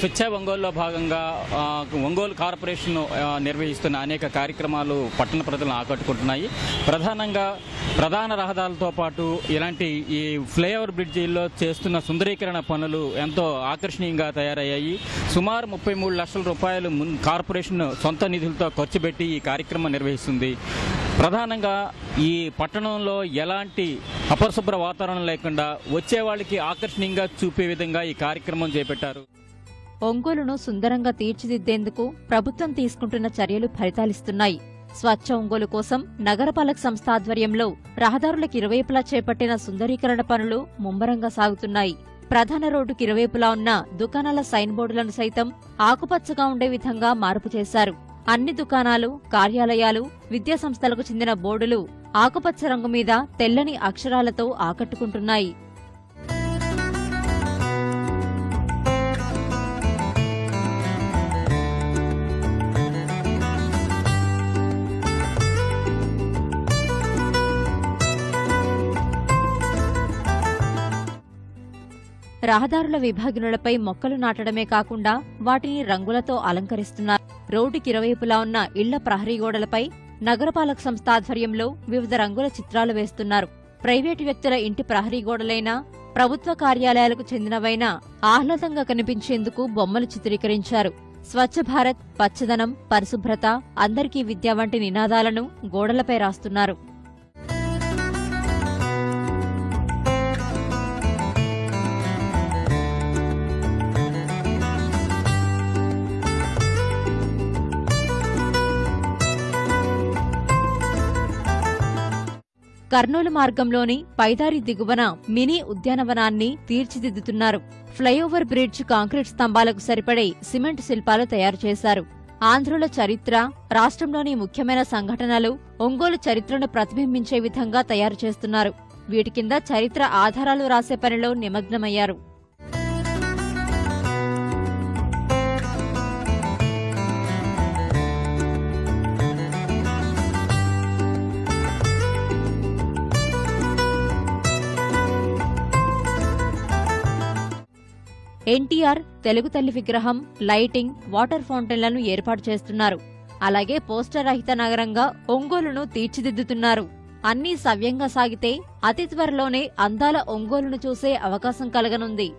స్వచ్ఛ ఒంగోలులో భాగంగా ఒంగోలు కార్పొరేషన్ నిర్వహిస్తున్న అనేక కార్యక్రమాలు పట్టణ ప్రజలను ఆకట్టుకుంటున్నాయి. ప్రధానంగా ప్రధాన రహదారులతో పాటు ఇలాంటి ఈ ఫ్లైఓవర్ బ్రిడ్జిల్లో చేస్తున్న సుందరీకరణ పనులు ఎంతో ఆకర్షణీయంగా తయారయ్యాయి. సుమారు ముప్పై మూడు లక్షల రూపాయలు కార్పొరేషన్ సొంత నిధులతో ఖర్చు పెట్టి ఈ కార్యక్రమం నిర్వహిస్తుంది. ప్రధానంగా ఈ పట్టణంలో ఎలాంటి అపరిశుభ్ర వాతావరణం లేకుండా వచ్చే వాళ్ళకి ఆకర్షణీయంగా చూపే విధంగా ఈ కార్యక్రమం చేపట్టారు. ఒంగోలును సుందరంగా తీర్చిదిద్దేందుకు ప్రభుత్వం తీసుకుంటున్న చర్యలు ఫలితాలిస్తున్నాయి. స్వచ్ఛ ఒంగోలు కోసం నగరపాలక సంస్థ ఆధ్వర్యంలో రహదారులకు ఇరువైపులా చేపట్టిన సుందరీకరణ పనులు ముమ్మరంగా సాగుతున్నాయి. ప్రధాన రోడ్డుకి ఇరువైపులా ఉన్న దుకాణాల సైన్ బోర్డులను సైతం ఆకుపచ్చగా ఉండే విధంగా మార్పు చేశారు. అన్ని దుకాణాలు కార్యాలయాలు విద్యా సంస్థలకు చెందిన బోర్డులు ఆకుపచ్చ రంగు మీద తెల్లని అక్షరాలతో ఆకట్టుకుంటున్నాయి. రహదారుల విభాగనులపై మొక్కలు నాటడమే కాకుండా వాటిని రంగులతో అలంకరిస్తున్నారు. రోడ్డుకి ఇరువైపులా ఉన్న ఇళ్ళ ప్రహరీ గోడలపై నగరపాలక సంస్థ ఆధ్వర్యంలో వివిధ రంగుల చిత్రాలు వేస్తున్నారు. ప్రైవేటు వ్యక్తుల ఇంటి ప్రహరీ గోడలైనా ప్రభుత్వ కార్యాలయాలకు చెందినవైనా ఆహ్లాదంగా కనిపించేందుకు బొమ్మలు చిత్రీకరించారు. స్వచ్ఛ భారత్ పచ్చదనం పరిశుభ్రత అందరికీ విద్య వంటి నినాదాలను గోడలపై రాస్తున్నారు. కర్నూలు మార్గంలోని పైదారి దిగువన మినీ ఉద్యానవనాన్ని తీర్చిదిద్దుతున్నారు. ఫ్లైఓవర్ బ్రిడ్జ్ కాంక్రీట్ స్తంభాలకు సరిపడే సిమెంట్ శిల్పాలు తయారు చేశారు. ఆంధ్రుల చరిత్ర రాష్ట్రంలోని ముఖ్యమైన సంఘటనలు ఒంగోలు చరిత్రను ప్రతిబింబించే విధంగా తయారు చేస్తున్నారు. వీటి కింద చరిత్ర ఆధారాలు రాసే పనిలో నిమగ్నమయ్యారు. ఎన్టీఆర్ తెలుగు తల్లి విగ్రహం లైటింగ్ వాటర్ ఫౌంటైన్లను ఏర్పాటు చేస్తున్నారు. అలాగే పోస్టర్ రహిత నగరంగా ఒంగోలును తీర్చిదిద్దుతున్నారు. అన్నీ సవ్యంగా సాగితే అతి త్వరలోనే అందాల ఒంగోలును చూసే అవకాశం కలగనుంది.